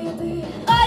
Baby.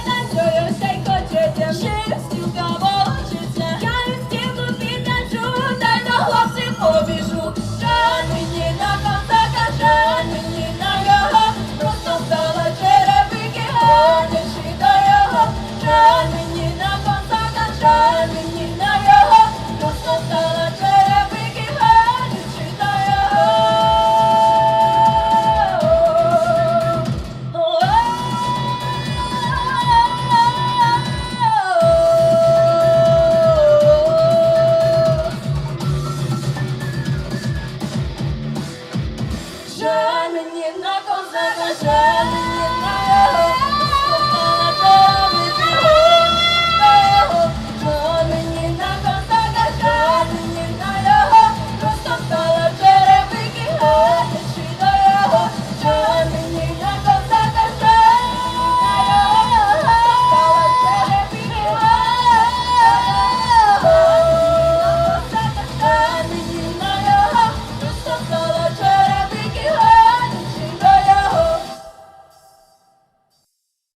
nie na to zarażany, nie na